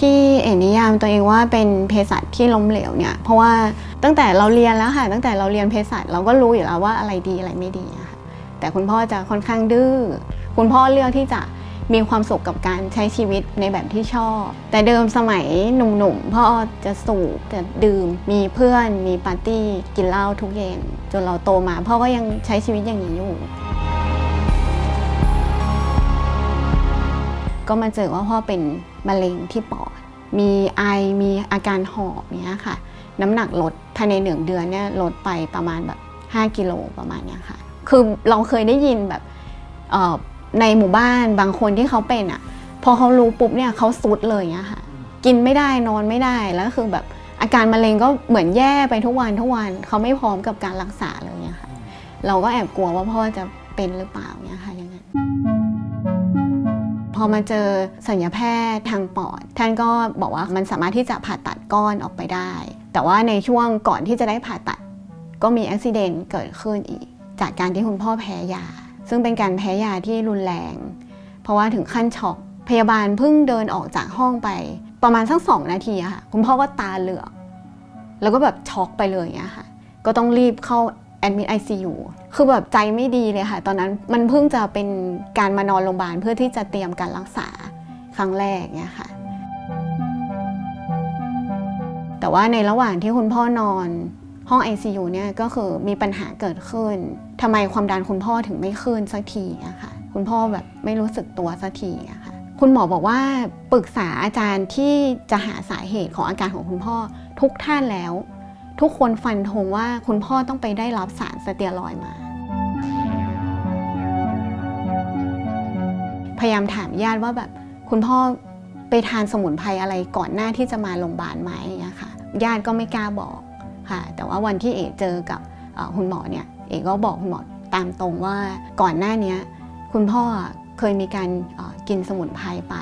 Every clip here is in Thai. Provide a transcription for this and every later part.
ที่เอนิยามตัวเองว่าเป็นเภสัชที่ล้มเหลวเนี่ย เพราะว่าตั้งแต่เราเรียนแล้วค่ะ ตั้งแต่เราเรียนเภสัชเราก็รู้อยู่แล้วว่าอะไรดีอะไรไม่ดีค่ะแต่คุณพ่อจะค่อนข้างดื้อ คุณพ่อเลือกที่จะมีความสุขกับการใช้ชีวิตในแบบที่ชอบ แต่เดิมสมัยหนุ่มๆพ่อจะสูบจะดื่ม มีเพื่อน มีปาร์ตี้กินเหล้าทุกเย็น จนเราโตมาพ่อก็ยังใช้ชีวิตอย่างนี้อยู่ ก็มาเจอว่าพ่อเป็นมะเร็งที่ปอด มีไอ มีอาการหอบเนี้ยค่ะ น้ำหนักลดภายในหนึ่งเดือนเนี่ยลดไปประมาณแบบ 5 กิโลประมาณเนี้ยค่ะ คือเราเคยได้ยินแบบในหมู่บ้านบางคนที่เขาเป็นอะ พอเขารู้ปุ๊บเนี่ยเขาสุดเลยเงี้ยค่ะ กินไม่ได้นอนไม่ได้แล้วคือแบบอาการมะเร็งก็เหมือนแย่ไปทุกวันทุกวันเขาไม่พร้อมกับการรักษาเลยเงี้ยค่ะ เราก็แอบกลัวว่าพ่อจะเป็นหรือเปล่าเนี่ยค่ะอย่างนั้น พอมาเจอสัญญแพทย์ทางปอด ท่านก็บอกว่ามันสามารถที่จะผ่าตัดก้อนออกไปได้ แต่ว่าในช่วงก่อนที่จะได้ผ่าตัด ก็มีอุบิเหตุเกิดขึ้นอีก จากการที่คุณพ่อแพ้ยา ซึ่งเป็นการแพ้ยาที่รุนแรง เพราะว่าถึงขั้นช็อกพยาบาลเพิ่งเดินออกจากห้องไป ประมาณสักสองนาทีอะค่ะคุณพ่อก็ตาเหลือกแล้วก็แบบช็อกไปเลยอย่างเงี้ยค่ะ ก็ต้องรีบเข้า แอดมิด ICU คือแบบใจไม่ดีเลยค่ะ ตอนนั้นมันเพิ่งจะเป็นการมานอนโรงพยาบาลเพื่อที่จะเตรียมการรักษาครั้งแรกเนี่ยค่ะ แต่ว่าในระหว่างที่คุณพ่อนอนห้อง ICU เนี่ยก็คือมีปัญหาเกิดขึ้นทำไมความดันคุณพ่อถึงไม่ขึ้นสักทีอะค่ะ คุณพ่อแบบไม่รู้สึกตัวสักทีอะค่ะ คุณหมอบอกว่าปรึกษาอาจารย์ที่จะหาสาเหตุของอาการของคุณพ่อทุกท่านแล้ว ทุกคนฟันธงว่าคุณพ่อต้องไปได้รับสารสเตียรอยมา พยายามถามญาติว่าแบบคุณพ่อไปทานสมุนไพรอะไรก่อนหน้าที่จะมาโรงพยาบาลไหมอย่างเงี้ยค่ะ ญาติก็ไม่กล้าบอกค่ะ แต่ว่าวันที่เอกเจอกับคุณหมอเนี่ย เอกก็บอกคุณหมอตามตรงว่าก่อนหน้านี้คุณพ่อเคยมีการกินสมุนไพรไป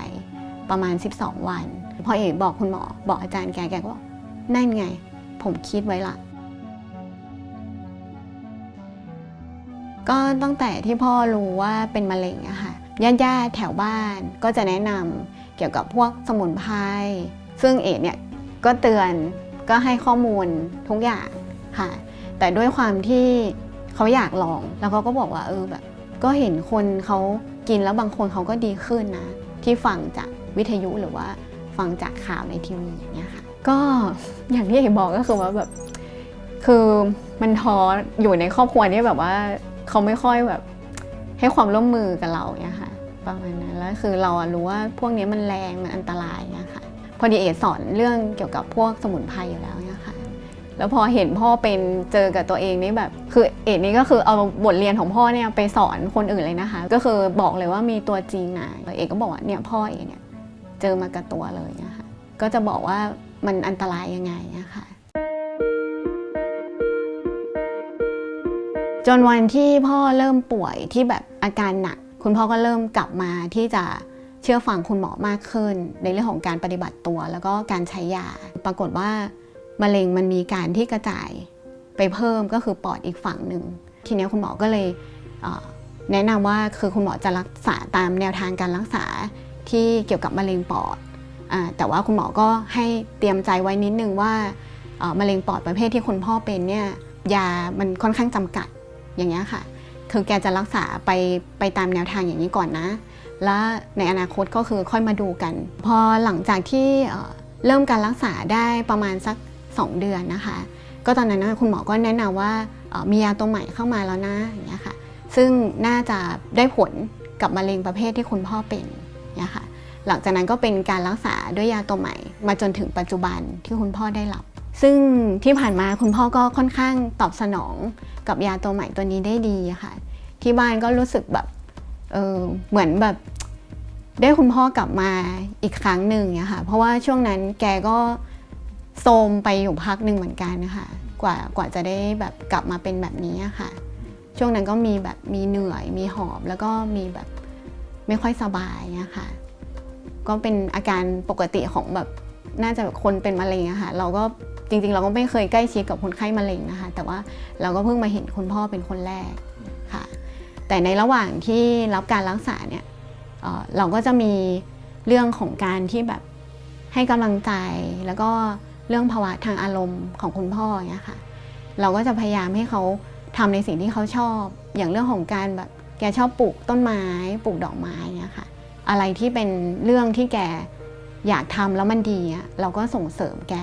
ประมาณ 12 วัน พอเอกบอกคุณหมอบอกอาจารย์แกแกก็บอกนั่นไง ผมคิดไว้ละ ก็ตั้งแต่ที่พ่อรู้ว่าเป็นมะเร็งอะค่ะญาติๆแถวบ้านก็จะแนะนำเกี่ยวกับพวกสมุนไพรซึ่งเอกเนี่ยก็เตือนก็ให้ข้อมูลทุกอย่างค่ะ แต่ด้วยความที่เขาอยากลอง แล้วเขาก็บอกว่าเออแบบ ก็เห็นคนเขากินแล้วบางคนเขาก็ดีขึ้นนะ ที่ฟังจากวิทยุหรือว่าฟังจากข่าวในทีวีอย่างเงี้ยค่ะ ก็อย่างที่เอกบอกก็คือว่าแบบ คือมันท้ออยู่ในครอบครัวที่แบบว่าเขาไม่ค่อยแบบ ให้ความร่วมมือกับเราเนี่ยค่ะประมาณนั้นแล้วคือเราอะรู้ว่าพวกนี้มันแรงมันอันตรายเนี่ยค่ะพอดีเอสอนเรื่องเกี่ยวกับพวกสมุนไพรอยู่แล้วเนี่ยค่ะแล้วพอเห็นพ่อเป็นเจอกับตัวเองนี่แบบ คือเอ็ดนี่ก็คือเอาบทเรียนของพ่อเนี่ยไปสอนคนอื่นเลยนะคะ ก็คือบอกเลยว่ามีตัวจริงนะเอกก็บอกว่าเนี่ยพ่อเอกเนี่ยเจอมากับตัวเลยนะคะก็จะบอกว่า มันอันตรายยังไงนะคะจนวันที่พ่อเริ่มป่วยที่แบบอาการหนัก คุณพ่อก็เริ่มกลับมาที่จะเชื่อฟังคุณหมอมากขึ้น ในเรื่องของการปฏิบัติตัว แล้วก็การใช้ยา ปรากฏว่ามะเร็งมันมีการที่กระจายไปเพิ่มก็คือปอดอีกฝั่งหนึ่ง ทีนี้คุณหมอก็เลยเแนะนำว่าคือคุณหมอจะรักษาตามแนวทางการรักษาที่เกี่ยวกับมะเร็งปอด แต่ว่าคุณหมอก็ให้เตรียมใจไว้นิดนึงว่ามะเร็งปอดประเภทที่คุณพ่อเป็นเนี่ยยามันค่อนข้างจำกัดอย่างเงี้ยค่ะ คือแกจะรักษาไปไปตามแนวทางอย่างนี้ก่อนนะ แล้วในอนาคตก็คือค่อยมาดูกัน พอหลังจากที่เริ่มการรักษาได้ประมาณสัก 2 เดือนนะคะ ก็ตอนนั้นคุณหมอก็แนะนำว่ามียาตัวใหม่เข้ามาแล้วนะอย่างเงี้ยค่ะ ซึ่งน่าจะได้ผลกับมะเร็งประเภทที่คุณพ่อเป็นเนี่ยค่ะ หลังจากนั้นก็เป็นการรักษาด้วยยาตัวใหม่ มาจนถึงปัจจุบันที่คุณพ่อได้รับ ซึ่งที่ผ่านมาคุณพ่อก็ค่อนข้างตอบสนองกับยาตัวใหม่ตัวนี้ได้ดีค่ะ ที่บ้านก็รู้สึกแบบเออเหมือนแบบได้คุณพ่อกลับมาอีกครั้งหนึ่งเนี่ยค่ะเพราะว่าช่วงนั้นแกก็โทมไปอยู่พักหนึ่งเหมือนกันนะคะกว่ากว่าจะได้แบบกลับมาเป็นแบบนี้อะค่ะ ช่วงนั้นก็มีแบบมีเหนื่อยมีหอบแล้วก็มีแบบไม่ค่อยสบายเนี่ยค่ะ ก็เป็นอาการปกติของแบบน่าจะคนเป็นมะเร็งอะค่ะ เราก็จริงๆ เราก็ไม่เคยใกล้ชิดกับคนไข้มะเร็งนะคะ แต่ว่าเราก็เพิ่งมาเห็นคุณพ่อเป็นคนแรกค่ะ แต่ในระหว่างที่รับการรักษาเนี่ยเเราก็จะมีเรื่องของการที่แบบให้กำลังใจแล้วก็เรื่องภาวะทางอารมณ์ของคุณพ่อเนี่ยค่ะ เราก็จะพยายามให้เขาทำในสิ่งที่เขาชอบ อย่างเรื่องของการแบบแกชอบปลูกต้นไม้ ปลูกดอกไม้เนี่ยค่ะ อะไรที่เป็นเรื่องที่แกอยากทำแล้วมันดีเราก็ส่งเสริมแก